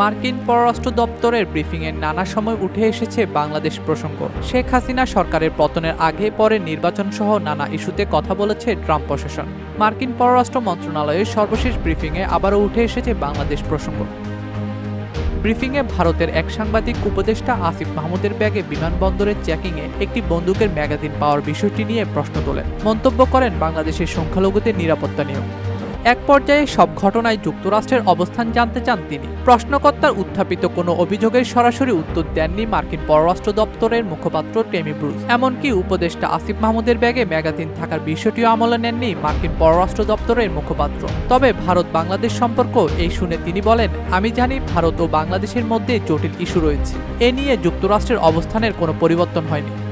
মার্কিন পররাষ্ট্র দপ্তরের ব্রিফিংয়ে নানা সময় উঠে এসেছে বাংলাদেশ প্রসঙ্গ। শেখ হাসিনা সরকারের পতনের আগে পরে নির্বাচন সহ নানা ইস্যুতে কথা বলেছে ট্রাম্প প্রশাসন। মার্কিন পররাষ্ট্র মন্ত্রণালয়ের সর্বশেষ ব্রিফিংয়ে আবারও উঠে এসেছে বাংলাদেশ প্রসঙ্গ। ব্রিফিংয়ে ভারতের এক সাংবাদিক উপদেষ্টা আসিফ মাহমুদের ব্যাগে বিমানবন্দরের চেকিংয়ে একটি বন্দুকের ম্যাগাজিন পাওয়ার বিষয়টি নিয়ে প্রশ্ন তোলেন। মন্তব্য করেন বাংলাদেশের সংখ্যালঘুদের নিরাপত্তা নিয়েও এক পর্যায়ে সব ঘটনায় যুক্তরাষ্ট্রের অবস্থান জানতে চান তিনি। প্রশ্নকর্তার উত্থাপিত কোনো অভিযোগের সরাসরি উত্তর দেননি মার্কিন পররাষ্ট্র দপ্তরের মুখপাত্র টেমি ব্রুস। এমনকি উপদেষ্টা আসিফ মাহমুদের ব্যাগে ম্যাগাজিন থাকার বিষয়টিও আমলে নেননি মার্কিন পররাষ্ট্র দপ্তরের মুখপাত্র। তবে ভারত বাংলাদেশ সম্পর্ক এই শুনে তিনি বলেন, আমি জানি ভারত ও বাংলাদেশের মধ্যে জটিল ইস্যু রয়েছে। এ নিয়ে যুক্তরাষ্ট্রের অবস্থানের কোনো পরিবর্তন হয়নি।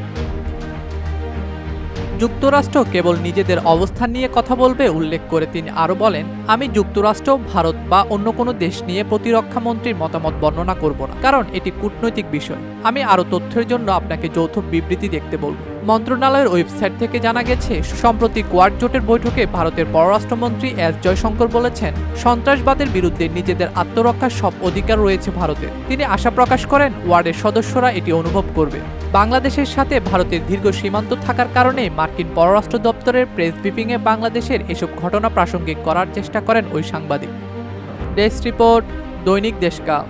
যুক্তরাষ্ট্র কেবল নিজেদের অবস্থান নিয়ে কথা বলবে উল্লেখ করে তিনি আরও বলেন, আমি যুক্তরাষ্ট্র, ভারত বা অন্য কোনো দেশ নিয়ে প্রতিরক্ষা মন্ত্রীর মতামত বর্ণনা করব না, কারণ এটি কূটনৈতিক বিষয়। আমি আরও তথ্যের জন্য আপনাকে যৌথ বিবৃতি দেখতে বলব। মন্ত্রণালয়ের ওয়েবসাইট থেকে জানা গেছে, সম্প্রতি কোয়াড জোটের বৈঠকে ভারতের পররাষ্ট্রমন্ত্রী এস জয়শঙ্কর বলেছেন, সন্ত্রাসবাদের বিরুদ্ধে নিজেদের আত্মরক্ষার সব অধিকার রয়েছে ভারতের তিনি আশা প্রকাশ করেন, ওয়ার্ডের সদস্যরা এটি অনুভব করবে। বাংলাদেশের সাথে ভারতের দীর্ঘ সীমান্ত থাকার কারণে মার্কিন পররাষ্ট্র দপ্তরের প্রেস ব্রিফিংয়ে বাংলাদেশের এসব ঘটনা প্রাসঙ্গিক করার চেষ্টা করেন ওই সাংবাদিক। ডেস্ক রিপোর্ট, দৈনিক দেশকাল